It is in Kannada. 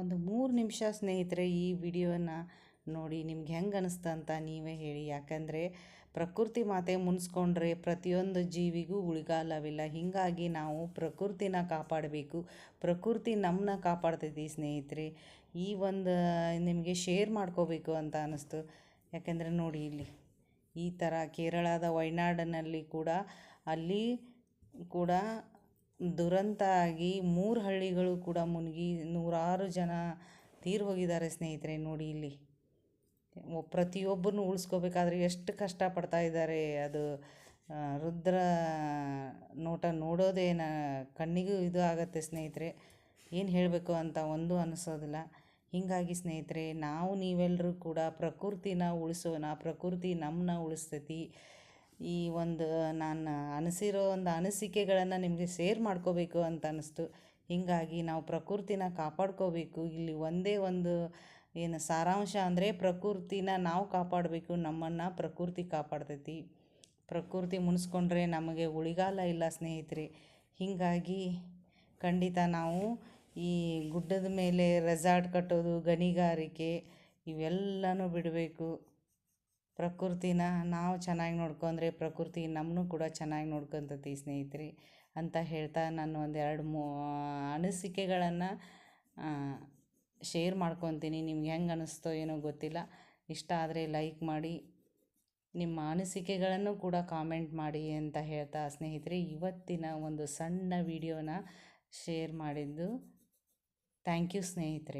ಒಂದು ಮೂರು ನಿಮಿಷ ಸ್ನೇಹಿತರೆ ಈ ವಿಡಿಯೋನ ನೋಡಿ ನಿಮ್ಗೆ ಹೆಂಗೆ ಅನಿಸ್ತಾ ಅಂತ ನೀವೇ ಹೇಳಿ. ಯಾಕಂದರೆ ಪ್ರಕೃತಿ ಮಾತೆ ಮುನ್ಸ್ಕೊಂಡ್ರೆ ಪ್ರತಿಯೊಂದು ಜೀವಿಗೂ ಉಳಿಗಾಲವಿಲ್ಲ. ಹೀಗಾಗಿ ನಾವು ಪ್ರಕೃತಿನ ಕಾಪಾಡಬೇಕು. ಪ್ರಕೃತಿ ನಮ್ಮನ್ನ ಕಾಪಾಡ್ತೈತಿ ಸ್ನೇಹಿತರೆ. ಈ ಒಂದು, ನಿಮಗೆ ಶೇರ್ ಮಾಡ್ಕೋಬೇಕು ಅಂತ ಅನ್ನಿಸ್ತು ಯಾಕೆಂದರೆ ನೋಡಿ ಇಲ್ಲಿ, ಈ ಥರ ಕೇರಳದ ವಯನಾಡಿನಲ್ಲಿ ಕೂಡ, ಅಲ್ಲಿ ಕೂಡ ದುರಂತ ಆಗಿ ಮೂರು ಹಳ್ಳಿಗಳು ಕೂಡ ಮುಳುಗಿ ನೂರಾರು ಜನ ತೀರಿ ಹೋಗಿದ್ದಾರೆ ಸ್ನೇಹಿತರೆ ನೋಡಿ ಇಲ್ಲಿ. ಪ್ರತಿಯೊಬ್ಬರನ್ನು ಉಳಿಸ್ಕೋಬೇಕಾದ್ರೆ ಎಷ್ಟು ಕಷ್ಟಪಡ್ತಾ ಇದ್ದಾರೆ ಅದು. ರುದ್ರ ನೋಟ ನೋಡೋದೇ ನ, ಕಣ್ಣಿಗೂ ಇದು ಆಗುತ್ತೆ ಸ್ನೇಹಿತರೆ. ಏನು ಹೇಳಬೇಕು ಅಂತ ಒಂದು ಅನಿಸೋದಿಲ್ಲ. ಹೀಗಾಗಿ ಸ್ನೇಹಿತರೆ, ನಾವು ನೀವೆಲ್ಲರೂ ಕೂಡ ಪ್ರಕೃತಿನ ಉಳಿಸೋಣ, ಪ್ರಕೃತಿ ನಮ್ಮನ್ನ ಉಳಿಸ್ತೈತಿ ಈ ಒಂದು, ನಾನು ಅನಿಸಿರೋ ಒಂದು ಅನಿಸಿಕೆಗಳನ್ನು ನಿಮಗೆ ಶೇರ್ ಮಾಡ್ಕೋಬೇಕು ಅಂತ ಅನ್ನಿಸ್ತು ಹೀಗಾಗಿ ನಾವು ಪ್ರಕೃತಿನ ಕಾಪಾಡ್ಕೋಬೇಕು. ಇಲ್ಲಿ ಒಂದೇ ಒಂದು, ಏನು ಸಾರಾಂಶ ಅಂದರೆ ಪ್ರಕೃತಿನ ನಾವು ಕಾಪಾಡಬೇಕು. ನಮ್ಮನ್ನು ಪ್ರಕೃತಿ ಕಾಪಾಡ್ತೈತಿ. ಪ್ರಕೃತಿ ಮುನಿಸ್ಕೊಂಡ್ರೆ ನಮಗೆ ಉಳಿಗಾಲ ಇಲ್ಲ ಸ್ನೇಹಿತರೆ. ಹೀಗಾಗಿ ಖಂಡಿತ ನಾವು ಈ ಗುಡ್ಡದ ಮೇಲೆ ರೆಸಾರ್ಟ್ ಕಟ್ಟೋದು, ಗಣಿಗಾರಿಕೆ, ಇವೆಲ್ಲನೂ ಬಿಡಬೇಕು. ಪ್ರಕೃತಿನ ನಾವು ಚೆನ್ನಾಗಿ ನೋಡ್ಕೊಂಡ್ರೆ ಪ್ರಕೃತಿ ನಮ್ಮನ್ನು ಕೂಡ ಚೆನ್ನಾಗಿ ನೋಡ್ಕೊತೈತಿ, ಸ್ನೇಹಿತರೆ, ಅಂತ ಹೇಳ್ತಾ ನಾನು ಒಂದೆರಡು ಮೂ, ಅನಿಸಿಕೆಗಳನ್ನು ಶೇರ್ ಮಾಡ್ಕೊತೀನಿ. ನಿಮ್ಗೆ ಹೆಂಗೆ ಅನ್ನಿಸ್ತೋ ಏನೋ ಗೊತ್ತಿಲ್ಲ. ಇಷ್ಟ ಆದರೆ ಲೈಕ್ ಮಾಡಿ, ನಿಮ್ಮ ಅನಿಸಿಕೆಗಳನ್ನು ಕೂಡ ಕಾಮೆಂಟ್ ಮಾಡಿ ಅಂತ ಹೇಳ್ತಾ ಸ್ನೇಹಿತರೆ, ಇವತ್ತಿನ ಒಂದು ಸಣ್ಣ ವಿಡಿಯೋನ ಶೇರ್ ಮಾಡಿದ್ದು. ಥ್ಯಾಂಕ್ ಯು ಸ್ನೇಹಿತರೆ.